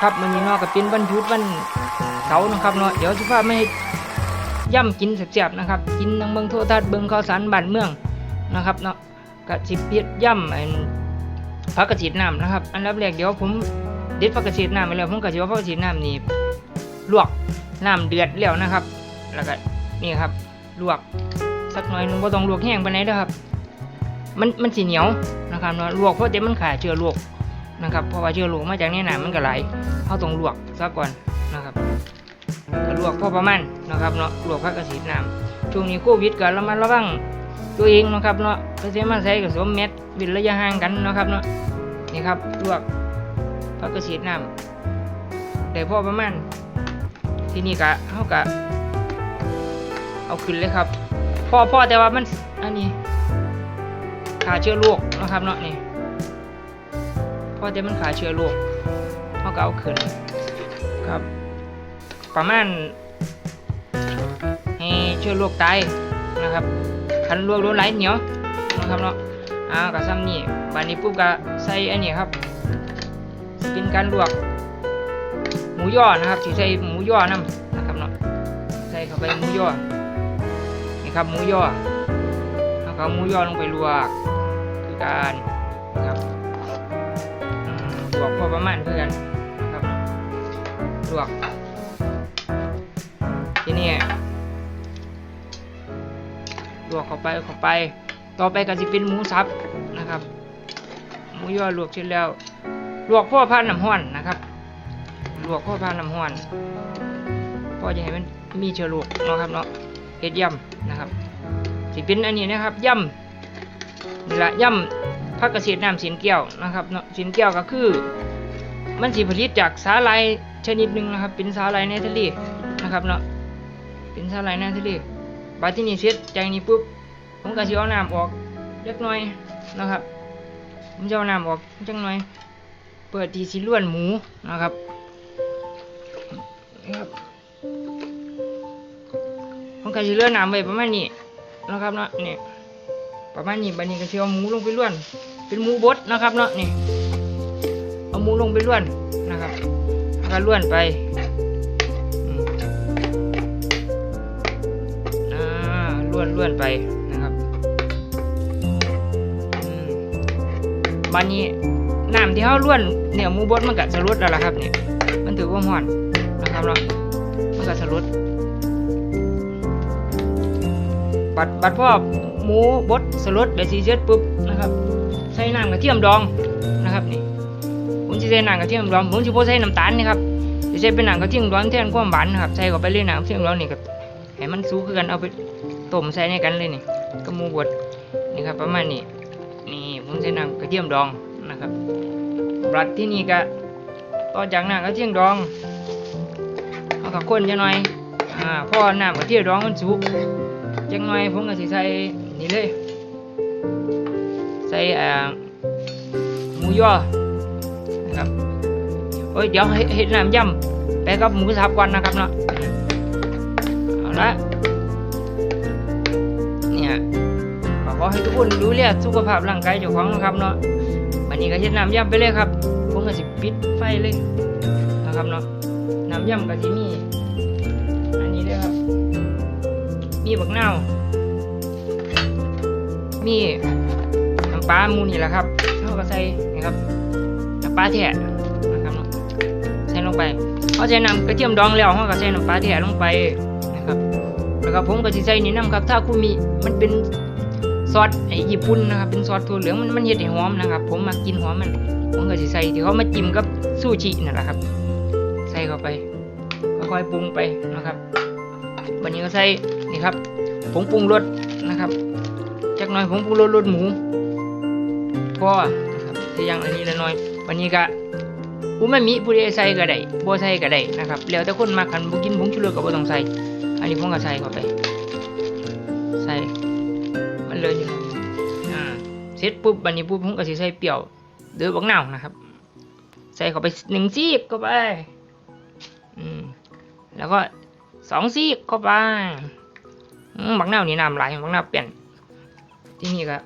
ครับมื้อนี้เนาะก็เป็นวันหยุดวันเสาร์นะครับเนาะเดี๋ยวสิพามาให้ย่ำกินแซ่บๆนะครับ กินนังเบิ่งโทรทัศน์เบิ่งข่าวสารบ้านเมืองนะครับเนาะก็สิเปียดย่ำอันผักกระฉีดน้ำนะครับ อันดับแรกเดี๋ยวผมเด็ดผักกระฉีดน้ำไปแล้วผมก็สิเอาผักกระฉีดน้ำนี่ลวกน้ำเดือดแล้วนะครับ แล้วก็นี่ครับลวกสักหน่อยนึงบ่ต้องลวกแห้งไปานดเด้อครับ มันมันสิเหนียวนะครับเนาะลวกเพราะเดี๋ยวมันขาเชื้อโรค นะครับเพราะว่าเชื้อโรคมาจากในน้ำมันก็ไหลเขาต้องลวกซะก่อนนะครับก็ลวกพอประมาณนะครับเนาะลวกผักกระสีน้ำช่วงนี้โควิดก็ระมัดระวังตัวเองนะครับเนาะก็จะมาใส่กับสวมแมสเวินระยะห่างกันนะครับเนาะนี่ครับลวกผักกระสีน้ำได้พอประมาณที่นี้ก็เขาก็เอาขึ้นเลยครับพ่อพ่อแต่ว่ามันอันนี้ขาเชื้อโรคนะครับเนาะนี่ เพราะแต่มันขาเชื้อโรคเขาก็เอาขึ้นครับ ประมาณให้เชื้อโรคตายนะครับคันลวกโดนไหลเหนียวนะครับเนาะอ่าก็ซ้ำนี่บานนี้ปุ๊บก็ใส่อันนี้ครับเป็นการลวก หมูย่อนะครับที่ใส่หมูย่อนํนะครับเนาะใส่เข้าไปหมูย่อนี่ครับหมูย่อแล้วก็เอาหมูย่อลงไปลวกคือการ ลวกพอประมาณคือนนะครับลวก ทีนี้ลวกเข้าไปเข้าไป ต่อไปก็จะเป็นหมูสับนะครับหมูย่อลวกเสร็จแล้วลวกพ่อพานน้ำห้อนนะครับลวกพ่อพานน้ำห้อนพราะจะให้มันมีเชื้อโรคเนาะครับเนาะเฮ็ดย่ำนะครับสิเป็นอันนี้นะครับย่ำนี่ละย่ำ ผักเกษตรน้ำสินแก้วนะครับเสินแก้วก็คือ มันสิผลิตจากสาหร่ายชนิดหนึ่งนะครับเป็นสาหร่ายในทะเลนะครับเนาะเป็นสาหร่ายในทะเลบาดที่นี่เสร็จจากนี้ปุ๊บผมก็สิเอาน้ำออกเล็กน้อยนะครับผมจะเอาน้ำออกจังหน่อย เปิดทีสิล้วนหมูนะครับนี่ครับผมก็สิเลื่อนน้ำไว้ประมาณนี้นะครับเนาะเนี่ย ประมาณนี้บันนี้ก็สิเอาหมูลงไปล้วน เป็นหมูบดนะครับเนาะนี่เอาหมูลงไปล้วนนะครับก็ล้วนไปอ่าล้วนล้วนไปนะครับบันนี้น้ำที่เขาล้วนเนี่ยหมูบดมันก็สรุดแล้วล่ะครับเนี่ยมันถือว่าห่อนนะครับเนาะมันก็สรุดบัดบัดพ่อ มูบดสลดเดี๋ยวสีเสร็จปุ๊บนะครับใส่น้ำกระเทียมดองนะครับนี่ผมจะใส่น้ำกระเทียมดองผมจะพใส่น้ำตาลนี่ครับจะใส่เป็นน้ำกระเทียมดองแทนความหวานนะครับใส่เข้าไปเลยน้ำกระเทียมดองนี่ก็ให้มันสูขึ้นกันเอาไปต้มใส่ในกันเลยนี่กับหมูบดนี่ครับประมาณนี้นี่ผมใส่น้ำกระเทียมดองนะครับบัดที่นี่ก็ต่อจากน้ำกระเทียมดองเอากับคนจะหน่อยอ่าพอน้ำกระเทียมดองมันสุกจังหน่อยผมก็สิใส่ นี่เลย ใส่อ่าหมูยอนะครับโอ้ยเดี๋ยวเห็ดน้ำยำไปกับหมูสับก่อนนะครับเนาะเอาละเนี่ยขอให้ทุกคนดูแลสุขภาพร่างกายเจ้าของนะครับเนาะวันนี้ก็เห็ดน้ำยำไปเลยครับผมก็สิปิดไฟเลยนะครับเนาะน้ำยำก็สิมีอันนี้เลยครับมีบักเน่า มีน้ำปลาหมูนี่แหละครับเราก็ใส่นี่ครับน้ำปลาแท้นะครับใส่ลงไปเขาใส่น้ำกระเทียมดองแล้วเขาก็ใส่น้ำปลาแท้ลงไปนะครับ แล้วก็ผมก็สิใส่นี่น้ำครับ ถ้าคุณมีมันเป็นซอสไอ้ญี่ปุ่นนะครับเป็นซอสถั่วเหลืองมันมันเฮ็ดให้หอมนะครับ ผมมากินหอมมันผมก็สิใส่ที่เขามาจิ้มกับซูชินั่นแหละครับ ใส่เข้าไปค่อยๆปรุงไปนะครับ วันนี้ก็ใส่นี่ครับผงปรุงรสนะครับ จักหน่อยผงปรุงรสรสหมูพอนะครับที่ยังอันนี้ละหน่อยวันนี้ก็อูไม่มีผู้ใดใส่ก็ได้บ่ใส่ก็ได้นะครับแล้วแต่คนมาคันบ่กินผงชูรสก็บ่ต้องใส่อันนี้ผมก็ใส่เข้าไป ใส่มันเลยอยู่อ่าเสร็จปุ๊บวันนี้ปุ๊บผมก็สิใส่เปรี้ยวหรือบักนาวนะครับ ใส่เข้าไปหนึ่งซีกเข้าไปอืมแล้วก็สองซีกเข้าไปอืมบักนาวนี่น้ำไหลายบักนาวเปลี่ยน ที่นี่ก็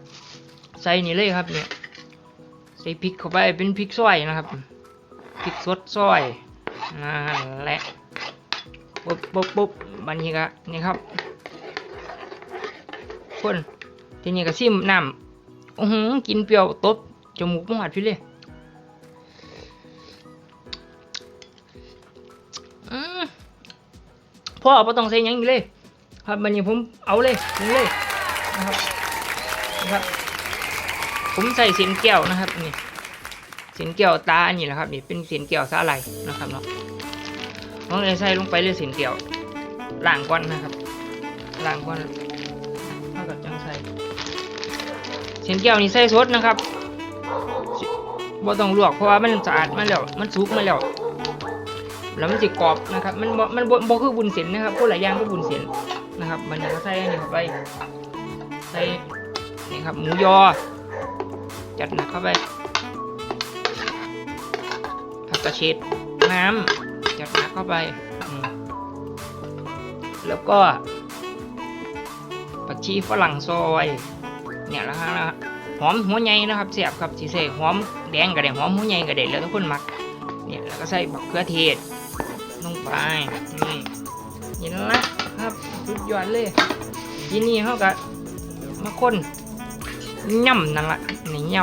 ใส่นี่เลยครับเนี่ยใส่พริกเข้าไปเป็นพริกซอยนะครับพริกสดซอยนั่นแหละปุ๊บปุ๊บปุ๊บบันนี้ก็นี่ครับคนทีนี้ก็ซิมน้ำอื้อหือกินเปรี้ยวตบจมูกมหัดพี่เลยพ่อเอาไปต้องใส่ยังอีกเลย ครับบันนี้ผมเอาเลยเลยนะครับ นะครับ ผมใส่เสียนแก้วนะครับนี่เสียนแก้วตาอันนี้แหละครับนี่เป็นเสียนแก้วสาไหลนะครับเนาะน้องเลยใส่ลงไปเลยเสียนแก้วล้างก่อนนะครับล้างก่อนเท่ากับจังใส่เสียนแก้วนี่ใส่สดนะครับบ่ต้องลวกเพราะว่ามันสะอาดมาแล้วมันสุกมาแล้วแล้วมันจะกรอบนะครับ มันมันบ่บ่คือบุญเส้นนะครับคนหลายอย่างก็บุญเส้นนะครับ มันจะใส่อันนี้เข้าไปใส่ นี่ครับ หมูยอ จัดหนักเข้าไปผักกระเฉดน้ำจัดหนักเข้าไป แล้วก็ผักชีฝรั่งซอย เนี่ยแล้วฮะนะหอมหัวใหญ่นะครับเสียบครับสีใส่หอมแดงก็ได้หอมหัวใหญ่ก็ได้แล้วทุกคนมักเนี่ยแล้วก็ใส่บักเขือเทศลงไปนี่นี่ละครับสุดยอดเลยทีนี้เขาก็มาคน ย่ำนั่นละนี่ย่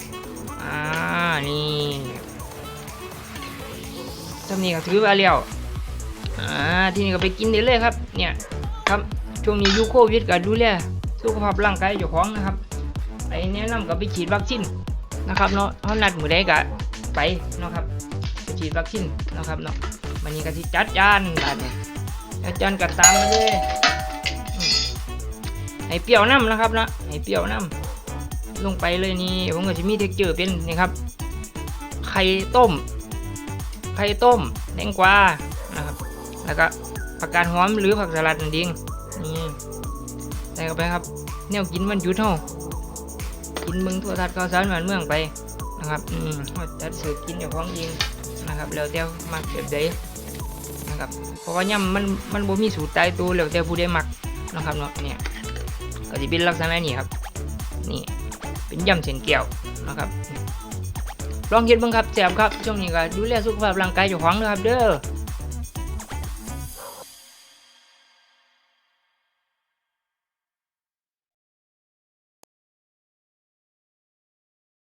ำอ่านี่ทำนี่ก็ถือว่าเลี้ยวอ่าที่นี่ก็ไปกินได้เลยครับ เนี่ยครับช่วงนี้ยูโควิดก็ดูแลสุขภาพร่างกายเจ้าของนะครับไปแนะนำกับไปฉีดวัคซีนนะครับเนาะเขานัดมือใดก็ไปเนาะครับไปฉีดวัคซีนนะครับเนาะวันนี้ก็ที่จัดจานแบบนี้จัดจานกัตามมาเลยอืมให้เปรี้ยวน้ำนะครับนะให้เปรี้ยวน้ำ ลงไปเลยนี่ผมก็จะมีเทคเจอร์เป็นนี่ครับไข่ต้ม ไข่ต้มแตงกวานะครับแล้วก็ผักกาดหอมหรือผักสลัดนั่นเองนี่ใส่เข้าไปครับแนวกินวันหยุดเฮากินมืองทั่วทัดข้าวสารหวานเมืองไปนะครับอืมจัดเสิร์ฟกินอย่างของเองนะครับแล้วแต่มักแบบใดนะครับเพราะว่าย่ำมันมันบ่มีสูตรตายตัวแล้วแต่ผู้ใดมักนะครับเนาะเนี่ยก็จะเป็นลักษณะนี้ครับนี่ เป็นยำเส้นแก้วนะครับลองเห็นบ้างครับแจมครับช่วงนี้ก็ดูแลสุขภาพร่างกายเจ้าของนะครับเด้อ